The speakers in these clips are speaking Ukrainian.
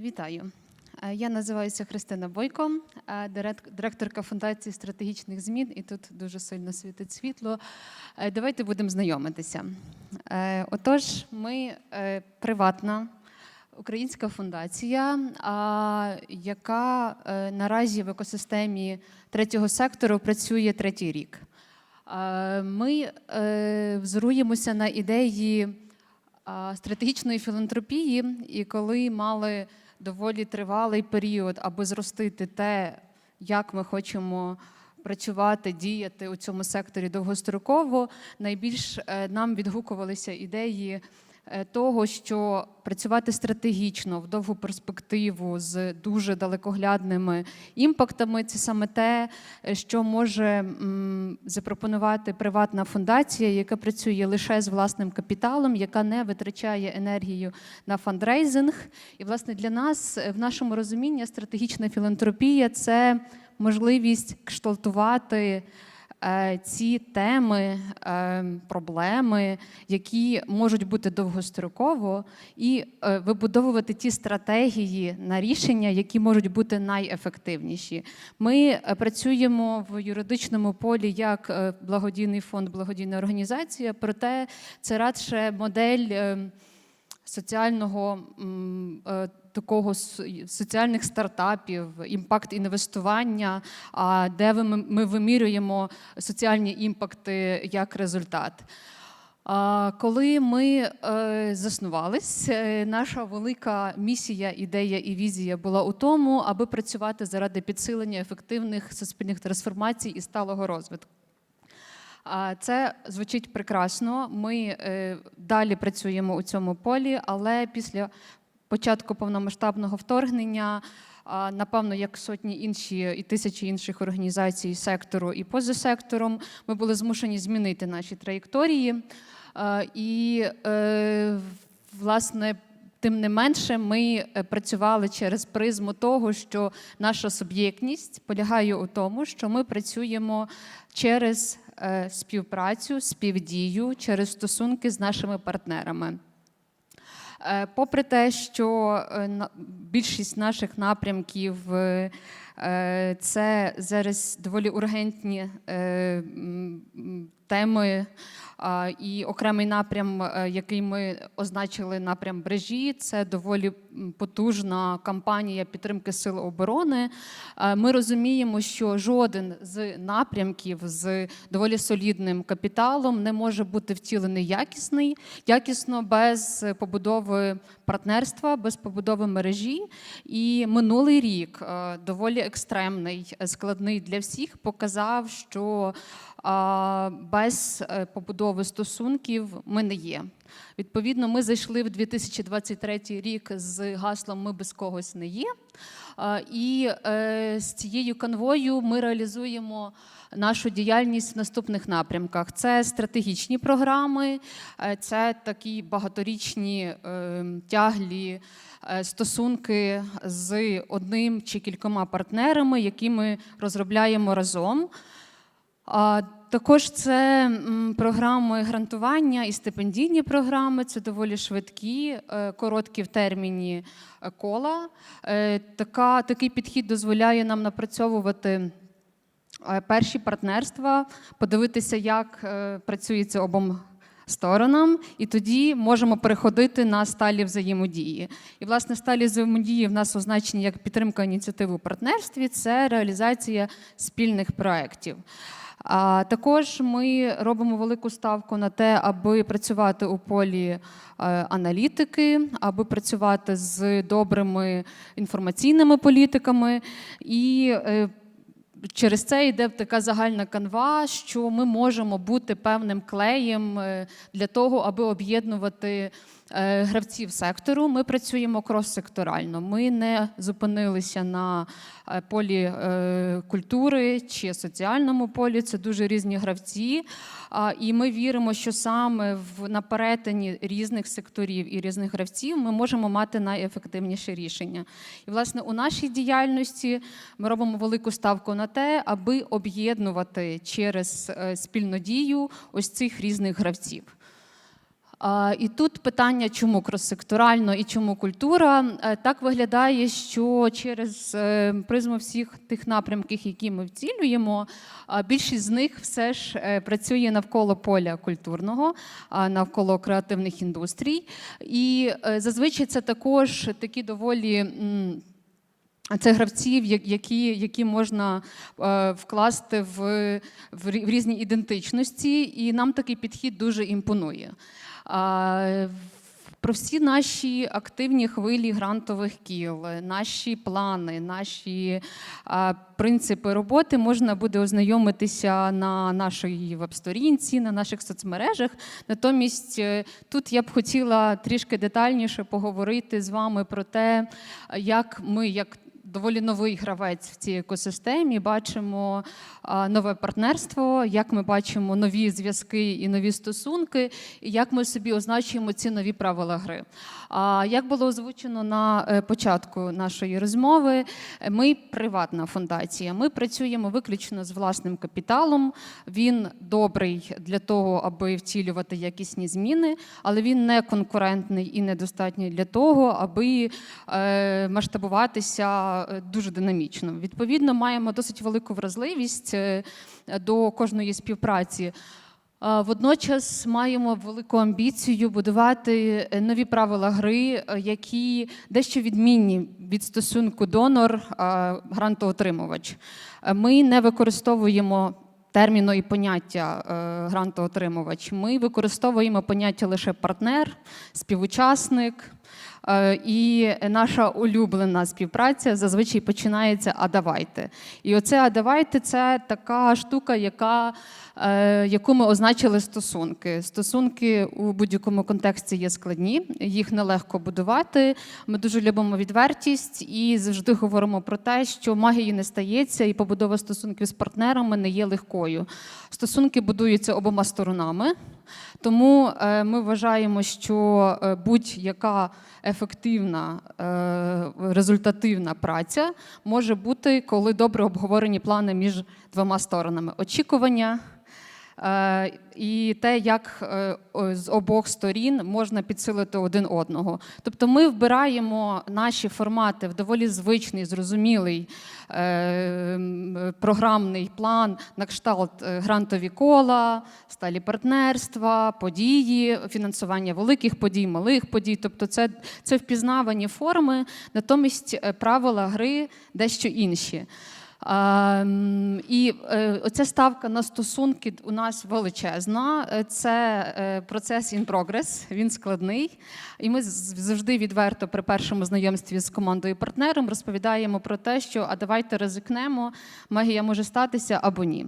Вітаю. Е, Я називаюся Христина Бойко, е, директорка фундації стратегічних змін, і тут дуже сильно світить світло. Е, Давайте будемо знайомитися. Отож, ми приватна українська фундація, яка наразі в екосистемі третього сектору працює третій рік. Ми взоруємося на ідеї стратегічної філантропії, і коли мали доволі тривалий період, аби зростити те, як ми хочемо працювати, діяти у цьому секторі довгостроково, найбільш е, нам відгукувалися ідеї. Е, Того, що працювати стратегічно в довгу перспективу з дуже далекоглядними імпактами, це саме те, е, що може запропонувати приватна фундація, яка працює лише з власним капіталом, яка не витрачає енергію на фандрейзинг. І, власне, для нас е, в нашому розумінні стратегічна філантропія це можливість кшталтувати. Е, Ці теми, е, проблеми, які можуть бути довгостроково, і е, вибудовувати ті стратегії на рішення, які можуть бути найефективніші. Ми працюємо в юридичному полі як благодійний фонд, благодійна організація, проте це радше модель. е, Соціального такого соціальних стартапів, імпакт інвестування, де ми вимірюємо соціальні імпакти як результат. Коли ми е, заснувались, е, наша велика місія, ідея і візія була у тому, аби працювати заради підсилення ефективних суспільних трансформацій і сталого розвитку. Це звучить прекрасно. Ми е, далі працюємо у цьому полі, але після початку повномасштабного вторгнення, напевно, як сотні інші і тисячі інших організацій сектору і поза сектором, ми були змушені змінити наші траєкторії. І, е, власне, Тим не менше, ми е, працювали через призму того, що наша суб'єктність полягає у тому, що ми працюємо через е, співпрацю, співдію, через стосунки з нашими партнерами. Е, Попри те, що е, більшість наших напрямків е, це зараз доволі ургентні теми, і окремий напрям, е, який ми означили напрям брежі, це доволі потужна кампанія підтримки сил оборони. Е, Ми розуміємо, що жоден з напрямків з доволі солідним капіталом не може бути втілений якісний, якісно без побудови партнерства, без побудови мережі. І минулий рік е, доволі екстремний, складний для всіх, показав, що без е, побудови стосунків ми не є. Відповідно, ми зайшли в 2023 рік з гаслом Ми без когось не є. І е, з цією канвою ми реалізуємо нашу діяльність в наступних напрямках: це стратегічні програми, е, це такі багаторічні е, тяглі стосунки з одним чи кількома партнерами, які ми розробляємо разом. Також це програми грантування і стипендійні програми. Це доволі швидкі, е, короткі в терміні е, кола. Е, Така, такий підхід дозволяє нам напрацьовувати перші партнерства, подивитися, як працює це обом сторонам, і тоді можемо переходити на сталі взаємодії. І, власне, сталі взаємодії в нас означені як підтримка ініціатив у партнерстві, це реалізація спільних проєктів. А також ми робимо велику ставку на те, аби працювати у полі е, аналітики, аби працювати з добрими інформаційними політиками. І е, Через це йде така загальна канва, що ми можемо бути певним клеєм е, для того, аби об'єднувати гравців сектору. Ми працюємо крос-секторально. Ми не зупинилися на е, полі е, культури чи соціальному полі. Це дуже різні гравці. І ми віримо, що саме на перетині різних секторів і різних гравців ми можемо мати найефективніше рішення. І, власне, у нашій діяльності ми робимо велику ставку на те, аби об'єднувати через е, спільну дію ось цих різних гравців. І тут питання, чому кроссекторально і чому культура. Е, Так виглядає, що через е, призму всіх тих напрямків, які ми вцілюємо, а, більшість з них все ж е, працює навколо поля культурного, навколо креативних індустрій. І е, зазвичай це також такі доволі. Це гравців, які, які можна е, вкласти в, в різні ідентичності, і нам такий підхід дуже імпонує. Про всі наші активні хвилі грантових кіл, наші плани, наші принципи роботи можна буде ознайомитися на нашій веб-сторінці, на наших соцмережах. Натомість е, тут я б хотіла трішки детальніше поговорити з вами про те, як ми, як доволі новий гравець в цій екосистемі. Бачимо нове партнерство, як ми бачимо нові зв'язки і нові стосунки, і як ми собі означуємо ці нові правила гри. А як було озвучено на е, початку нашої розмови, ми приватна фундація. Ми працюємо виключно з власним капіталом. Він добрий для того, аби втілювати якісні зміни, але він не конкурентний і недостатній для того, аби е, масштабуватися дуже динамічно. Відповідно, маємо досить велику вразливість е, до кожної співпраці. Водночас маємо велику амбіцію будувати е, нові правила гри, е, які дещо відмінні від стосунку донор грантоотримувач. Е, Ми не використовуємо терміну і поняття е, грантоотримувач. Ми використовуємо поняття лише партнер, співучасник. Е, І наша улюблена співпраця зазвичай починається а давайте. І оце а давайте це така штука, яка, яку ми означили стосунки. Стосунки у будь-якому контексті є складні, їх нелегко будувати. Ми дуже любимо відвертість і завжди говоримо про те, що магії не стається, і побудова стосунків з партнерами не є легкою. Стосунки будуються обома сторонами. Тому е, ми вважаємо, що е, будь-яка ефективна е, результативна праця може бути, коли добре обговорені плани між двома сторонами. Очікування. Е, І те, як е, з обох сторін можна підсилити один одного. Тобто ми вбираємо наші формати в доволі звичний, зрозумілий е, програмний план на кшталт грантові кола, сталі партнерства, події, фінансування великих подій, малих подій. Тобто, це, це впізнавані форми, натомість правила гри дещо інші. А, м, І е, оця ставка на стосунки у нас величезна. Е, Це е, процес in progress, він складний. І ми завжди відверто при першому знайомстві з командою партнером розповідаємо про те, що а давайте ризикнемо, магія може статися або ні.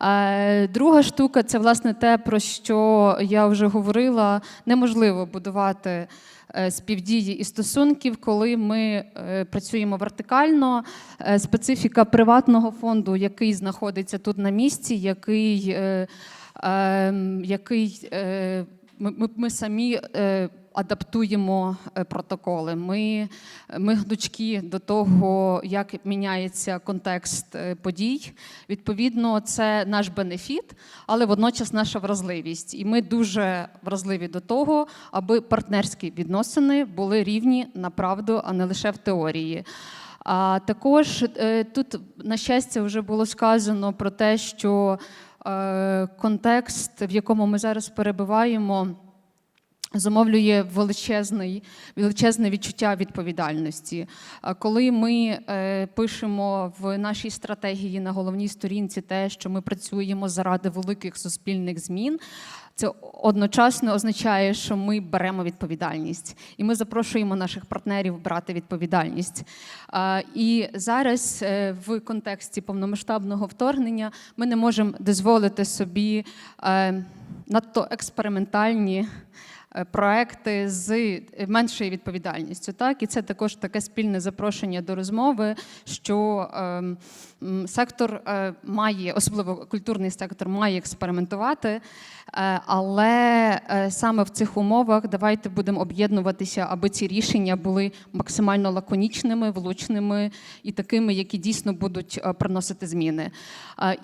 Е, Друга штука це власне те, про що я вже говорила. Неможливо будувати е, співдії і стосунків, коли ми е, працюємо вертикально. Специфіка приватного фонду, який знаходиться тут на місці, який, е, е, який ми, ми, ми самі. Адаптуємо е, протоколи. Ми, ми гнучкі до того, як міняється контекст е, подій. Відповідно, це наш бенефіт, але водночас наша вразливість. І ми дуже вразливі до того, аби партнерські відносини були рівні на правду, а не лише в теорії. А також е, тут, на щастя, вже було сказано про те, що контекст, в якому ми зараз перебуваємо, Зумовлює величезний, величезне відчуття відповідальності. Коли ми е, пишемо в нашій стратегії на головній сторінці те, що ми працюємо заради великих суспільних змін, це одночасно означає, що ми беремо відповідальність, і ми запрошуємо наших партнерів брати відповідальність. І зараз е, в контексті повномасштабного вторгнення ми не можемо дозволити собі е, надто експериментальні проекти з меншою відповідальністю. Так? І це також таке спільне запрошення до розмови, що ем, сектор е, має, особливо культурний сектор, має експериментувати, е, але е, саме в цих умовах давайте будемо об'єднуватися, аби ці рішення були максимально лаконічними, влучними і такими, які дійсно будуть приносити зміни.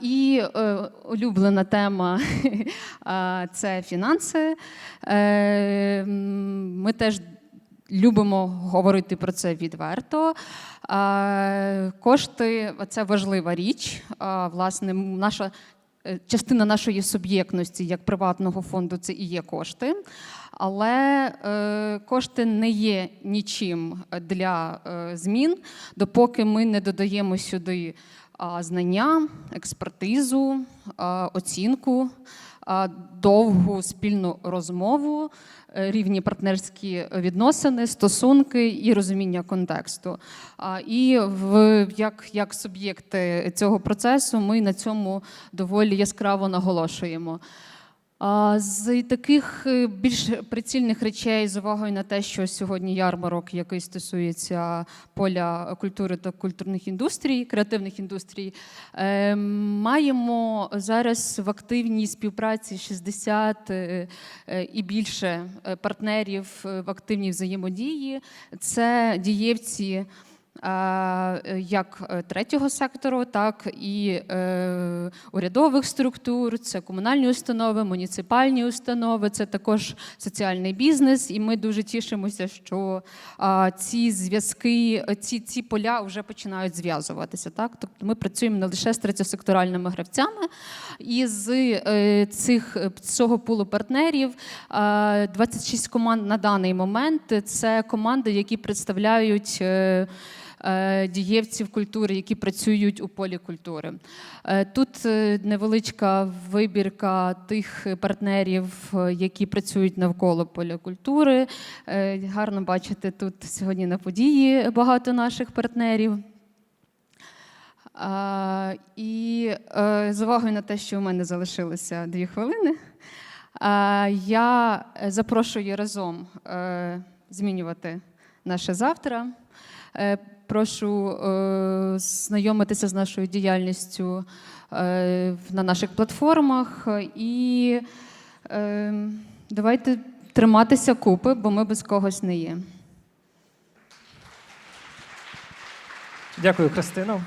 І улюблена тема це фінанси. Ми теж любимо говорити про це відверто. Е, Кошти це важлива річ. А, Власне, наша е, частина нашої суб'єктності як приватного фонду це і є кошти. Але е, кошти не є нічим для е, змін, допоки ми не додаємо сюди знання, експертизу, оцінку, довгу спільну розмову, е, рівні партнерські відносини, стосунки і розуміння контексту. І в як, як суб'єкти цього процесу ми на цьому доволі яскраво наголошуємо. З таких е, більш прицільних речей з увагою на те, що сьогодні ярмарок, який стосується поля культури та культурних індустрій, креативних індустрій, е, маємо зараз в активній співпраці 60 е, і більше партнерів в активній взаємодії. Це дієвці. Е, Як е, третього сектору, так і е, урядових структур, це комунальні установи, муніципальні установи, це також соціальний бізнес. І ми дуже тішимося, що ці зв'язки, ці, ці поля вже починають зв'язуватися. Так? Тобто ми працюємо не лише з третьосекторальними гравцями, і з цих цього пулу партнерів е, 26 команд на даний момент це команди, які представляють. Дієвців культури, які працюють у полі культури. Е, Тут е, невеличка вибірка тих партнерів, е, які працюють навколо поля культури. Е, Гарно бачити тут сьогодні на події багато наших партнерів. І е, з увагою на те, що у мене залишилося дві хвилини, я запрошую разом е, змінювати наше завтра. Е, прошу е, знайомитися з нашою діяльністю е, на наших платформах і давайте триматися купи, бо ми без когось не є. Дякую, Христино.